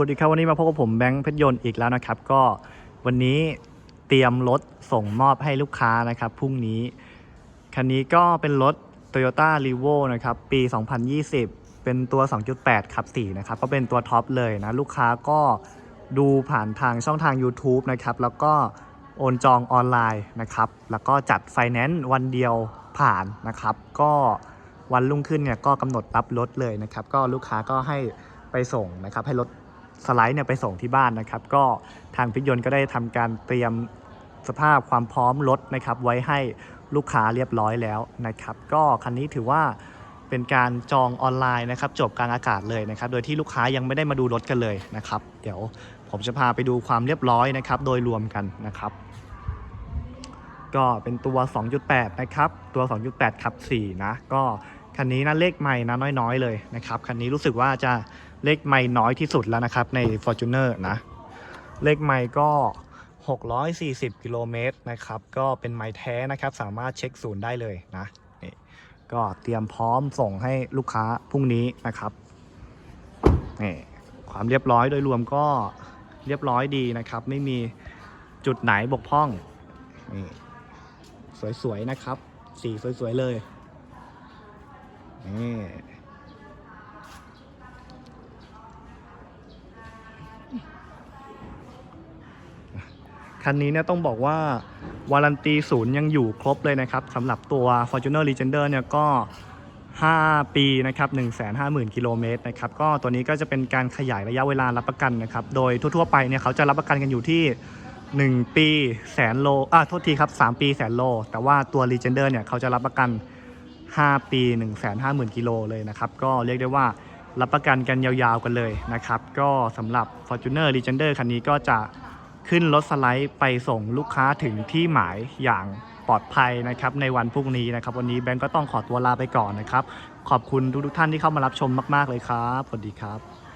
วัสดีครับวันนี้มาพบกับผมแบงค์เพชรยนต์อีกแล้วนะครับ ก็วันนี้เตรียมรถส่งมอบให้ลูกค้านะครับพรุ่งนี้คันนี้ก็เป็นรถ Toyota r e v o นะครับปี 2020 เป็นตัว 2.8ขับ4นะครับก็เป็นตัวท็อปเลยนะ ลูกค้าก็ดูผ่านทางช่องทาง YouTube นะครับ แล้วก็โอนจองออนไลน์นะครับ แล้วก็จัดไฟแนนซ์วันเดียวผ่านนะครับ ก็วันรุ่งขึ้นเนี่ยก็กำหนดรับรถเลยนะครับ ก็ลูกค้าก็ให้ไปส่งนะครับให้รถ สไลด์เนี่ยไปส่งที่บ้านนะครับ ก็ทางพิยนต์ก็ได้ทำการเตรียมสภาพความพร้อมรถนะครับ ไว้ให้ลูกค้าเรียบร้อยแล้วนะครับ ก็คันนี้ถือว่าเป็นการจองออนไลน์นะครับ จบกลางอากาศเลยนะครับ โดยที่ลูกค้ายังไม่ได้มาดูรถกันเลยนะครับ เดี๋ยวผมจะพาไปดูความเรียบร้อยนะครับ โดยรวมกันนะครับก็เป็นตัว 2.8 นะครับ ตัว 2.8ขับ 4 นะ ก็คันนี้นะเลขไม่นะน้อยๆ เลยนะครับ คันนี้รู้สึกว่าจะ เลขไม่น้อยที่สุดแล้วนะครับใน Fortuner นะ เลขไม่ก็ 640 กิโลเมตรนะครับ ก็เป็นไม้แท้นะครับ สามารถเช็คศูนย์ได้เลยนะนี่ก็เตรียมพร้อมส่งให้ลูกค้าพรุ่งนี้นะครับนี่ความเรียบร้อยโดยรวมก็เรียบร้อยดีนะครับ ไม่มีจุดไหนบกพร่องนี่สวยๆนะครับ สีสวยๆเลยนี่ คันนี้เนี่ยต้องบอกว่าวารันตีศูนย์ยังอยู่ครบเลยนะครับสำหรับตัว Fortuner Legender เนี่ยก็ 5 ปีนะครับ150,000 กิโลเมตรนะครับก็ตัวนี้ก็จะเป็นการขยายระยะเวลารับประกันนะครับโดยทั่วๆไปเนี่ยเขาจะรับประกันกันอยู่ที่ 1 ปีแสนโลอะโทษทีครับ 3 ปีแสนโล แต่ว่าตัว Legender เนี่ยเขาจะรับประกัน 5 ปี 150,000 กิโลเลยนะครับก็เรียกได้ว่ารับประกันกันยาวๆกันเลยนะครับก็สำหรับ Fortuner Legender คันนี้ก็จะ ขึ้นรถสไลด์ไปส่งลูกค้าถึงที่หมายอย่างปลอดภัยนะครับในวันพรุ่งนี้นะครับ วันนี้แบงก์ก็ต้องขอตัวลาไปก่อนนะครับ ขอบคุณทุกๆท่านที่เข้ามารับชมมาก ๆ เลยครับสวัสดีครับ